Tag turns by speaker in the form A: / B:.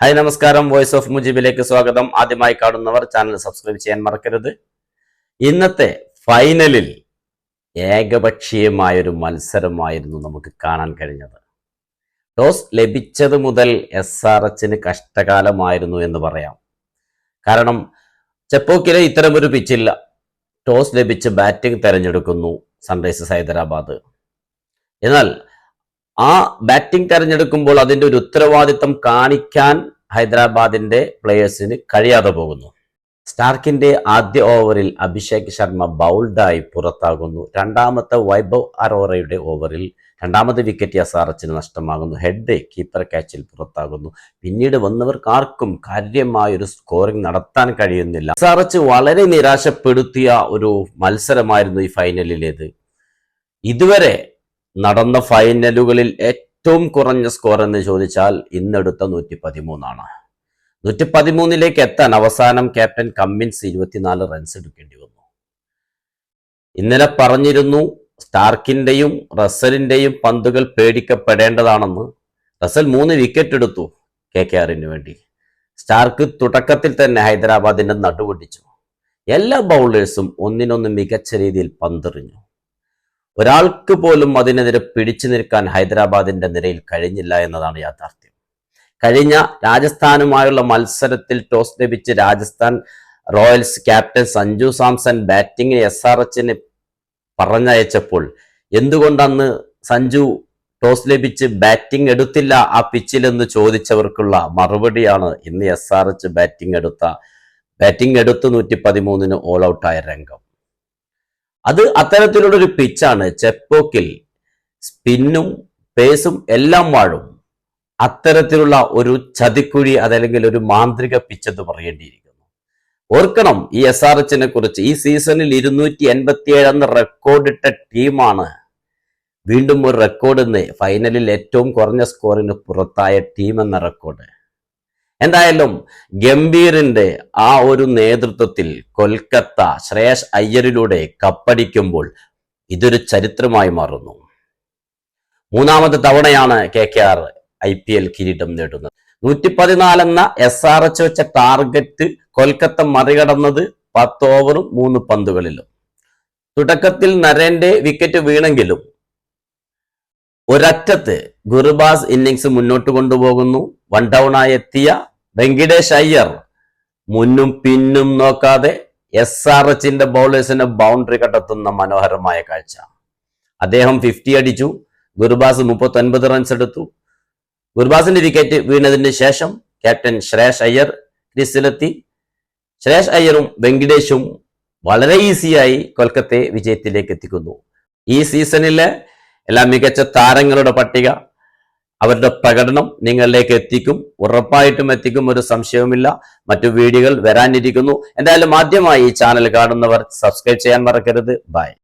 A: Hi നമസ്കാരം. Voice of മുജീബിലേക്ക് സ്വാഗതം. ആദ്യമായി കാണുന്നവർ ചാനൽ സബ്സ്ക്രൈബ് ചെയ്യാൻ മറക്കരുത്. ഇന്നത്തെ ഫൈനലിൽ ഏകപക്ഷീയമായൊരു മത്സരമായിരുന്നു നമുക്ക് കാണാൻ കഴിഞ്ഞത്. ടോസ് ലഭിച്ചത് മുതൽ എസ് ആർ എച്ചിന് കഷ്ടകാലമായിരുന്നു എന്ന് പറയാം. കാരണം ചെപ്പോക്കിലെ ഇത്തരമൊരു പിച്ചില്ല ടോസ് ലഭിച്ച് ബാറ്റിംഗ് തെരഞ്ഞെടുക്കുന്നു സൺറൈസേഴ്സ് ഹൈദരാബാദ്. എന്നാൽ ആ ബാറ്റിംഗ് തെരഞ്ഞെടുക്കുമ്പോൾ അതിന്റെ ഒരു ഉത്തരവാദിത്തം കാണിക്കാൻ ഹൈദരാബാദിന്റെ പ്ലേയേഴ്സിന് കഴിയാതെ പോകുന്നു. സ്റ്റാർക്കിന്റെ ആദ്യ ഓവറിൽ അഭിഷേക് ശർമ്മ ബൗൾഡായി പുറത്താകുന്നു. രണ്ടാമത്തെ വൈഭവ് അറോറയുടെ ഓവറിൽ രണ്ടാമത്തെ വിക്കറ്റ് എച്ചിന് നഷ്ടമാകുന്നു. ഹെഡ് കീപ്പർ ക്യാച്ചിൽ പുറത്താകുന്നു. പിന്നീട് വന്നവർക്ക് ആർക്കും കാര്യമായ ഒരു സ്കോറിംഗ് നടത്താൻ കഴിയുന്നില്ല. എസ് ആർ എച്ച് വളരെ നിരാശപ്പെടുത്തിയ ഒരു മത്സരമായിരുന്നു ഈ ഫൈനലിലേത് ഇതുവരെ നടന്ന ഫൈനലുകളിൽ ഏറ്റവും കുറഞ്ഞ സ്കോർ എന്ന് ചോദിച്ചാൽ ഇന്നെടുത്ത നൂറ്റി പതിമൂന്നാണ് നൂറ്റി പതിമൂന്നിലേക്ക് എത്താൻ അവസാനം ക്യാപ്റ്റൻ കമ്മിൻസ് ഇരുപത്തിനാല് റൺസ് എടുക്കേണ്ടി വന്നു. ഇന്നലെ പറഞ്ഞിരുന്നു സ്റ്റാർക്കിന്റെയും റസലിന്റെയും പന്തുകൾ പേടിക്കപ്പെടേണ്ടതാണെന്ന്. റസൽ മൂന്ന് വിക്കറ്റ് എടുത്തു കെ കെ ആറിന് വേണ്ടി. സ്റ്റാർക്ക് തുടക്കത്തിൽ തന്നെ ഹൈദരാബാദിന്റെ നടുപൊട്ടിച്ചു എല്ലാ ബൗളേഴ്സും ഒന്നിനൊന്ന് മികച്ച രീതിയിൽ പന്തെറിഞ്ഞു. ഒരാൾക്ക് പോലും അതിനെതിരെ പിടിച്ചു നിൽക്കാൻ ഹൈദരാബാദിന്റെ നിരയിൽ കഴിഞ്ഞില്ല എന്നതാണ് യാഥാർത്ഥ്യം. കഴിഞ്ഞ രാജസ്ഥാനുമായുള്ള മത്സരത്തിൽ ടോസ് ലഭിച്ച് രാജസ്ഥാൻ റോയൽസ് ക്യാപ്റ്റൻ സഞ്ജു സാംസൺ ബാറ്റിംഗിന് എസ് ആർ എച്ചിന് പറഞ്ഞയച്ചപ്പോൾ എന്തുകൊണ്ടന്ന് സഞ്ജു ടോസ് ലഭിച്ച് ബാറ്റിംഗ് എടുത്തില്ല ആ പിച്ചിലെന്ന് ചോദിച്ചവർക്കുള്ള മറുപടിയാണ് ഇന്ന് എസ് ആർ എച്ച് ബാറ്റിംഗ് എടുത്ത ബാറ്റിംഗ് എടുത്ത് നൂറ്റി പതിമൂന്നിന് ഓൾ ഔട്ടായ രംഗം. അത് അത്തരത്തിലുള്ള ഒരു പിച്ചാണ്. ചെപ്പോക്കിൽ സ്പിന്നും പേസും എല്ലാം വാഴും. അത്തരത്തിലുള്ള ഒരു ചതിക്കുഴി അതല്ലെങ്കിൽ ഒരു മാന്ത്രിക പിച്ച് എന്ന് പറയേണ്ടിയിരിക്കുന്നു. ഓർക്കണം ഈ എസ് ആർ എച്ചിനെ കുറിച്ച്. ഈ സീസണിൽ ഇരുന്നൂറ്റി എൺപത്തി ഏഴ് എന്ന റെക്കോർഡിട്ട ടീമാണ് വീണ്ടും ഒരു റെക്കോർഡ് ഫൈനലിൽ ഏറ്റവും കുറഞ്ഞ സ്കോറിന് പുറത്തായ ടീം എന്ന റെക്കോർഡ്. എന്തായാലും ഗംഭീറിന്റെ ആ ഒരു നേതൃത്വത്തിൽ കൊൽക്കത്ത ശ്രേയസ് അയ്യരിലൂടെ കപ്പടിക്കുമ്പോൾ ഇതൊരു ചരിത്രമായി മാറുന്നു. മൂന്നാമത്തെ തവണയാണ് K K R I P L കിരീടം നേടുന്നത്. നൂറ്റി പതിനാല് എന്ന എസ് ആർ എച്ച് വെച്ച ടാർഗറ്റ് കൊൽക്കത്ത മറികടന്നത് പത്ത് ഓവറും മൂന്ന് പന്തുകളിലും. തുടക്കത്തിൽ നരേന്റെ വിക്കറ്റ് വീണെങ്കിലും ഒരറ്റത്ത് ഗുർബാസ് ഇന്നിങ്സ് മുന്നോട്ട് കൊണ്ടുപോകുന്നു. വൺ ഡൗൺ ആയി എത്തിയ വെങ്കിടേഷ് അയ്യർ മുന്നും പിന്നും നോക്കാതെ എസ് ആർ എച്ചിന്റെ ബൗളേഴ്സിനെ ബൗണ്ടറി കണ്ടെത്തുന്ന മനോഹരമായ കാഴ്ച. അദ്ദേഹം ഫിഫ്റ്റി അടിച്ചു. ഗുർബാസ് മുപ്പത്തി ഒൻപത് റൺസ് എടുത്തു. ഗുർബാസിന്റെ വിക്കറ്റ് വീണതിന് ശേഷം ക്യാപ്റ്റൻ ശ്രേഷ് അയ്യർ ക്രീസിലെത്തി. ശ്രേഷ് അയ്യറും വെങ്കിടേഷും വളരെ ഈസിയായി കൊൽക്കത്തയെ വിജയത്തിലേക്ക് എത്തിക്കുന്നു. ഈ സീസണിലെ എല്ലാ മികച്ച താരങ്ങളുടെ പട്ടിക. അവരുടെ പ്രകടനം നിങ്ങളിലേക്ക് എത്തിക്കും. ഉറപ്പായിട്ടും എത്തിക്കും. ഒരു സംശയവുമില്ല. മറ്റു വീഡിയോകൾ വരാനിരിക്കുന്നു. എന്തായാലും ആദ്യമായി ഈ ചാനൽ കാണുന്നവർ സബ്സ്ക്രൈബ് ചെയ്യാൻ മറക്കരുത്. ബൈ.